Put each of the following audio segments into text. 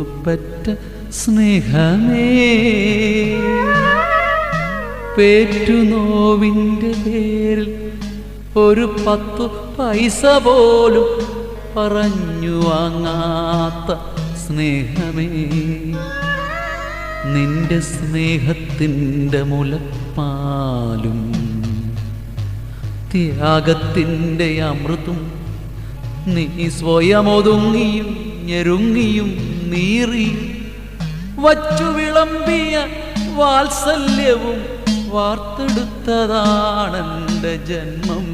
മുത്തുപ്പറ്റ സ്നേഹമേ. പേറ്റുനോവിന്റെ പേരിൽ ഒരു പത്തു പൈസ പോലും പറഞ്ഞു വാങ്ങാത്ത സ്നേഹമേ. നിന്റെ സ്നേഹത്തിന്റെ മുലപ്പാലും ത്യാഗത്തിന്റെ അമൃതും നീ സ്വയമൊതുങ്ങിയും ഞെരുങ്ങിയും നീറിയും വച്ചു വിളമ്പിയ വാത്സല്യവും വാർത്തെടുത്തതാണെന്റെ ജന്മം.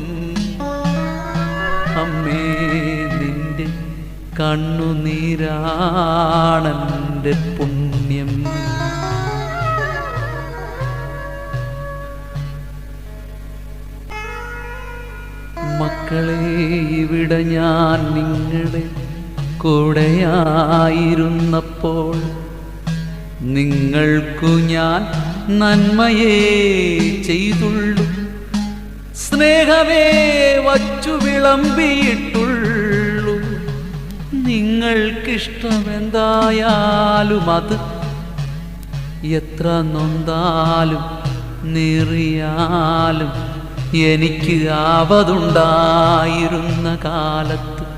അമ്മേ നിന്റെ കണ്ണുനീരാണെന്റെ പുണ്യം. മക്കളെ ഇവിടെ ഞാൻ നിങ്ങളുടെ കൂടെയായിരുന്നപ്പോൾ നിങ്ങൾക്കു ഞാൻ നന്മയേ ചെയ്തുള്ളൂ. സ്നേഹമേ വച്ചു വിളമ്പിയിട്ടുള്ളൂ. നിങ്ങൾക്കിഷ്ടമെന്തായാലും അത് എത്ര നൊന്താലും നിറിയാലും എനിക്ക് ആവതുണ്ടായിരുന്ന കാലത്ത്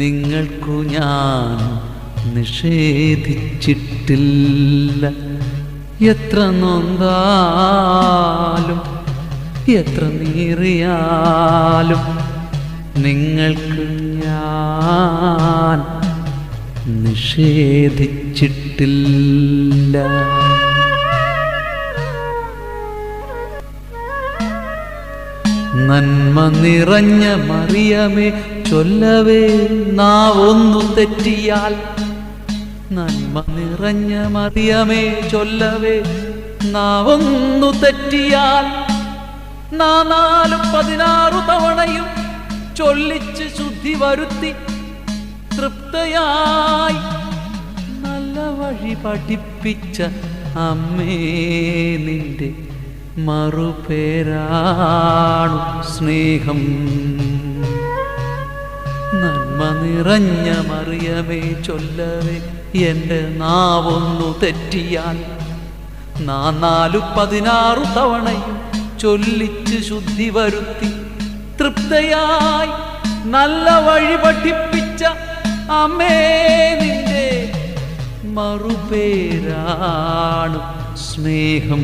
നിങ്ങൾക്കു ഞാൻ നിഷേധിച്ചിട്ടില്ല. എത്ര നൊന്താലും എത്ര നീറിയാലും നിങ്ങൾക്ക് ഞാൻ നിഷേധിച്ചിട്ടില്ല. നന്മ നിറഞ്ഞ മറിയമേ ചൊല്ലവേ നാവൊന്നു തെറ്റിയാൽ. നന്മ നിറഞ്ഞ മറിയമേ ചൊല്ലവേ നാവൊന്നു തെറ്റിയാൽ. നാനാല് പതിനാറു തവണയും ചൊല്ലിച്ച് ശുദ്ധി വരുത്തി തൃപ്തയായി. നല്ല വഴി പഠിപ്പിച്ച അമ്മേ നിന്റെ മറുപേരാണു സ്നേഹം. നന്മ നിറഞ്ഞ മറിയമേ ചൊല്ലവേ എന്റെ നാവൊന്നു തെറ്റിയാൽ. നാനാലു പതിനാറു തവണയും ചൊല്ലിച്ച് ശുദ്ധി വരുത്തി തൃപ്തയായി നല്ല വഴി പഠിപ്പിച്ച അമ്മേ നിന്റെ മറുപേരാണു സ്നേഹം.